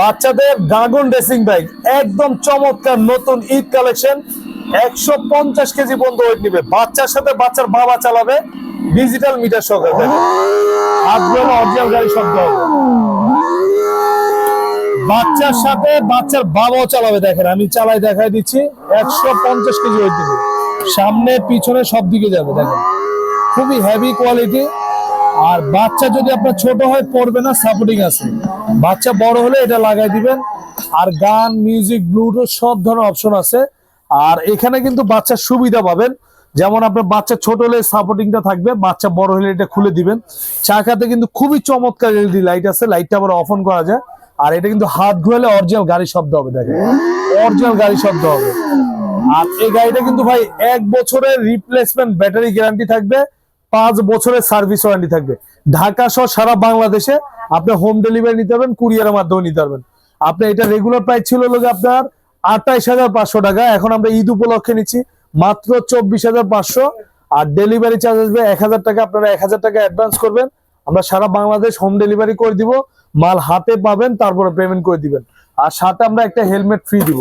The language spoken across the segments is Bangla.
বাচ্চাদের ড্রাগন রেসিং বাইক একদম চমৎকার নতুন ঈদ কালেকশন একশো পঞ্চাশ কেজি পর্যন্ত ওয়েট নিবে। বাচ্চার সাথে বাচ্চার বাবা চালাবে। ডিজিটাল মিটার সহকারে হাতগুলো অরিজিনাল গাড়ি শব্দ বাচ্চার সাথে বাচ্চার বাবাও চালাবে, দেখেন, আমি চালাই দেখাই দিচ্ছি। একশো পঞ্চাশ কেজি ওয়েট দিবে সামনে, পিছনে সব দিকে যাবে, দেখেন। খুবই হেভি কোয়ালিটি আর বাচ্চা যদি আপনার ছোট হয়, পড়বে না সাপোর্টিং আছে। বাচ্চা বড় হলে এটা লাগাই দিবেন। আর গান মিউজিক ব্লুটুথ সব ধরনের অপশন আছে। আর এখানে কিন্তু বাচ্চার সুবিধা পাবেন। যেমন আপনার বাচ্চা ছোট হলে সাপোর্টিংটা থাকবে, বাচ্চা বড় হলে এটা খুলে দিবেন। চাকাতে কিন্তু খুবই চমৎকার এলইডি লাইট আছে লাইটটা আবার অফ অন করা যায়। আর এটা কিন্তু হাত ঘুরালে অরিজিনাল গাড়ি শব্দ হবে, দেখেন। অরিজিনাল গাড়ি শব্দ হবে। আর এই গাড়িটা কিন্তু ভাই, এক বছরের রিপ্লেসমেন্ট ব্যাটারি গ্যারান্টি থাকবে। পাঁচ বছরের সার্ভিস ওয়ারেন্টি থাকবে। ঢাকা সহ সারা বাংলাদেশে আপনি হোম ডেলিভারি নিতে পারবেন কুরিয়ারের মাধ্যমে নিতে পারবেন। আপনি এটা রেগুলার প্রাইস ছিল যে আপনার আঠাইশ হাজার পাঁচশো টাকা। এখন আমরা ঈদ উপলক্ষে নিচ্ছি মাত্র চব্বিশ হাজার পাঁচশো। আর ডেলিভারি চার্জ আসবে এক হাজার টাকা। আপনারা এক হাজার টাকা অ্যাডভান্স করবেন। আমরা সারা বাংলাদেশ হোম ডেলিভারি করে দিব। মাল হাতে পাবেন, তারপরে পেমেন্ট করে দিবেন। আর সাথে আমরা একটা হেলমেট ফ্রি দিব।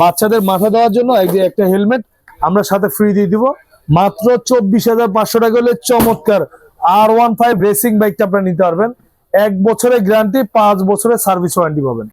বাচ্চাদের মাথা দেওয়ার জন্য একটা হেলমেট আমরা সাথে ফ্রি দিয়ে দিব। মাত্র চব্বিশ হাজার পাঁচশো টাকা হলে চমৎকার আর ওয়ান ফাইভ রেসিং বাইকটা আপনারা নিতে পারবেন। এক বছরের গ্যারান্টি পাঁচ বছরের সার্ভিস ওয়ারেন্টি পাবেন।